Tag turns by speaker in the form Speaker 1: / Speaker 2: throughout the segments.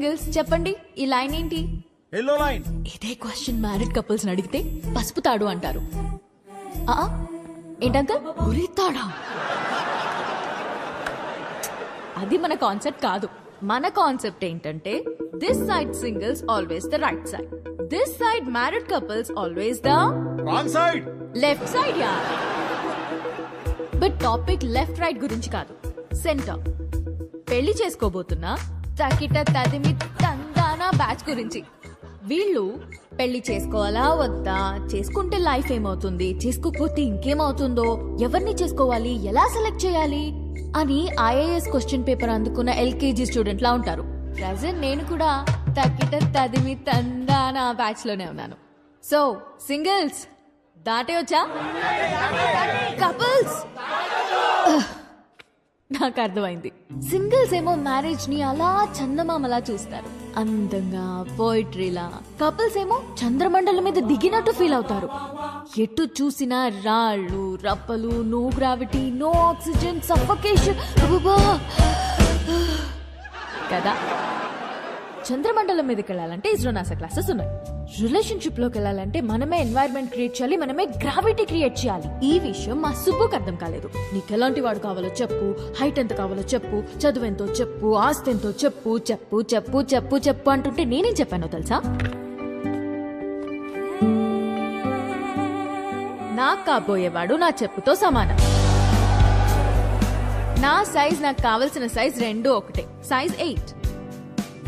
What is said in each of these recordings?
Speaker 1: Singles చెప్పండి ఈ line ఏంటి?
Speaker 2: ఎల్లో లైన్
Speaker 1: ఇదే క్వశ్చన్ మ్యారీడ్ కపుల్స్ అడిగితే పసుపు తాడు అంటారు. ఆ, ఏంటంకల్ ఉరితాడా అది మన కాన్సెప్ట్ కాదు. మన కాన్సెప్ట్ ఏంటంటే this side singles always the right side this side married couples always the
Speaker 2: wrong side
Speaker 1: left side yeah but topic left right గురించి కాదు. సెంటర్ పెళ్ళి చేసుకోబోతున్నా తకిట తదిమి తందానా బ్యాచ్ గురించి. వీళ్ళు పెళ్ళి చేసుకోవాలా వద్దా? చేసుకుంటే లైఫ్ ఏమవుతుంది? చేసుకోకపోతే ఇంకేమవుతుందో? ఎవరిని చేసుకోవాలి? ఎలా సెలెక్ట్ చేయాలి? అని ఐఏఎస్ క్వశ్చన్ పేపర్ అందుకున్న ఎల్కేజీ స్టూడెంట్ లా ఉంటారు. ప్రజెంట్ నేను కూడా తక్కిట తదిమి తందానా బ్యాచ్లోనే ఉన్నాను. సో సింగిల్స్ దాటే వచ్చా కపుల్స్! నాకు అర్థమైంది సింగిల్స్ ఏమో మ్యారేజ్ని అలా చందమామలా చూస్తారు. అందంగా పోయిట్రీలా కపుల్స్ ఏమో చంద్రమండలం మీద దిగినట్టు ఫీల్ అవుతారు. ఎటు చూసినా రాళ్ళు రప్పలు no gravity no oxygen suffocation కదా? చంద్రమండలం మీదకి వెళ్ళాలంటే ఇస్రో నాసా క్లాసెస్ ఉన్నాయి. రిలేషన్షిప్లోకి వెళ్ళాలంటే మనమే ఎన్వైర్న్మెంట్ క్రియేట్ చేయాలి మనమే గ్రావిటీ క్రియేట్ చేయాలి. ఈ విషయం మా సుబ్బుకి అర్థం కాలేదు. నీకు ఎలాంటి వాడు కావాలో చెప్పు హైట్ ఎంత కావాలో చెప్పు చదువు ఎంతో చెప్పు ఆస్తి ఎంతో చెప్పు చెప్పు చెప్పు చెప్పు చెప్పు అంటుంటే నేనేం చెప్పానో తెలుసా? నాకు కాబోయేవాడు నా చెప్పుతో సమానం. నా సైజ్ నాకు కావలసిన సైజ్ రెండు ఒకటే. సైజ్ ఎయిట్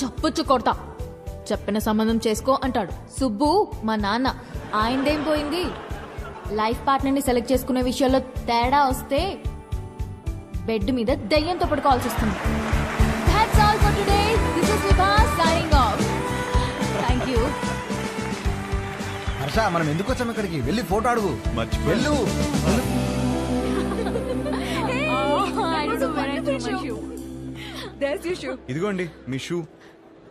Speaker 1: చప్పుచ్చు కొడతా. చెప్పిన సంబంధం చేసుకో అంటాడు. సుబ్బు మా నాన్న ఆయనదేం పోయింది? లైఫ్ పార్ట్నర్ని సెలెక్ట్ చేసుకునే విషయాల్లో తేడా వస్తే బెడ్ మీద దయ్యంతో పడుకోవాల్సి వస్తుంది. That's all for today. This is Vibha signing off. Thank you.
Speaker 2: Harsha మనం ఎందుకు వచ్చాం ఇక్కడికి? వెళ్ళి ఫోటో అడుగు. వెళ్ళు.
Speaker 1: Shoe.
Speaker 3: ఇదిగోండి మీ shoe.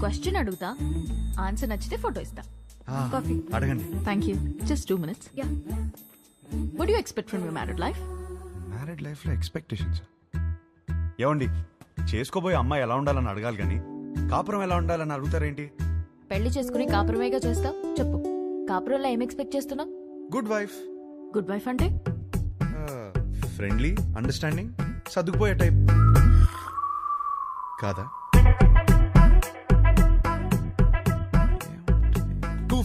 Speaker 1: క్వశ్చన్ అడుగుతా ఆన్సర్ నచ్చితే ఫోటో ఇస్తా. కాఫీ
Speaker 3: అడగండి.
Speaker 1: Thank you just two minutes yeah what you expect from your married life
Speaker 3: married లైఫ్లో ఎక్స్పెక్టేషన్స్ ఏమండి చేసుకోబోయే అమ్మాయి ఎలా ఉండాలని అడగాలి కానీ కాపురం ఎలా ఉండాలని అడుగుతారేంటి?
Speaker 1: పెళ్ళి చేసుకుని కాపురమేగా చేస్తావు? చెప్పు. కాపురంలో ఏం ఎక్స్పెక్ట్ చేస్తున్నావు?
Speaker 3: గుడ్ వైఫ్
Speaker 1: గుడ్ వైఫ్ అంటే?
Speaker 3: ఫ్రెండ్లీ అండర్స్టాండింగ్ సర్దుకుపోయే టైప్ కాదా?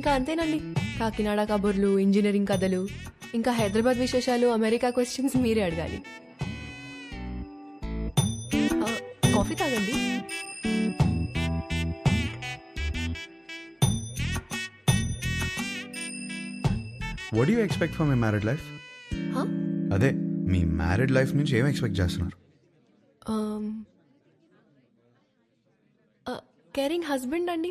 Speaker 4: ఇంకా అంతేనండి. కాకినాడ కబుర్లు ఇంజనీరింగ్ కథలు ఇంకా హైదరాబాద్ విశేషాలు అమెరికా క్వశ్చన్స్ మీరే అడగాలి. కాఫీ తాగండి.
Speaker 3: What you expect for my married life? అదే మీ మ్యారీడ్ లైఫ్ నుంచి ఏం ఎక్స్పెక్ట్ చేస్తున్నారు?
Speaker 4: కేరింగ్ హస్బెండ్ అండి.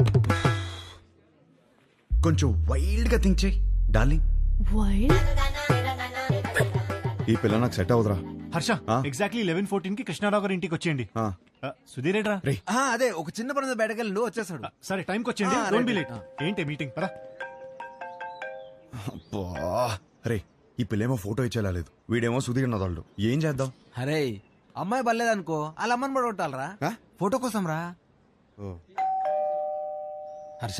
Speaker 3: కొంచెం వైల్డ్గా థింక్ చేయి డార్లింగ్.
Speaker 4: వైల్డ్
Speaker 3: ఈ పిల్ల నాకు సెట్ అవుదరా
Speaker 2: హర్ష
Speaker 3: ఆ?
Speaker 2: ఎగ్జాక్ట్లీ లెవెన్ ఫోర్టీన్కి కృష్ణారావు గారి ఇంటికి వచ్చేయండి.
Speaker 3: ఆ.
Speaker 2: ఆ, సుధీర్ ఏట్రా
Speaker 3: రే
Speaker 5: ఆ, అదే ఒక చిన్న పని బయటకెళ్ళి వచ్చేసాడు
Speaker 2: సరే టైంకి వచ్చేయండి.
Speaker 5: ఆ,
Speaker 2: డోంట్ బి. లేట్ ఏంటి మీటింగ్ పదా.
Speaker 3: అబ్బా. రే ఈ పిల్లేమో ఫోటో ఇచ్చేలా లేదు. వీడేమో సుధీర్ నదాళ్ళు ఏం చేద్దాం?
Speaker 5: అరే అమ్మాయి బలేదనుకో వాళ్ళ అమ్మని కూడా కొట్టాలరా.
Speaker 3: ఆ?
Speaker 5: ఫోటో కోసం రా
Speaker 3: ఓ.
Speaker 5: హర్ష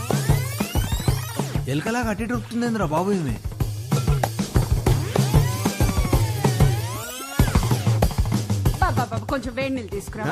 Speaker 5: ఎలకలా కట్టి దొరుకుతుందేంద్రా
Speaker 6: బాబు బాబా కొంచెం వేడి నీళ్ళు తీసుకురా.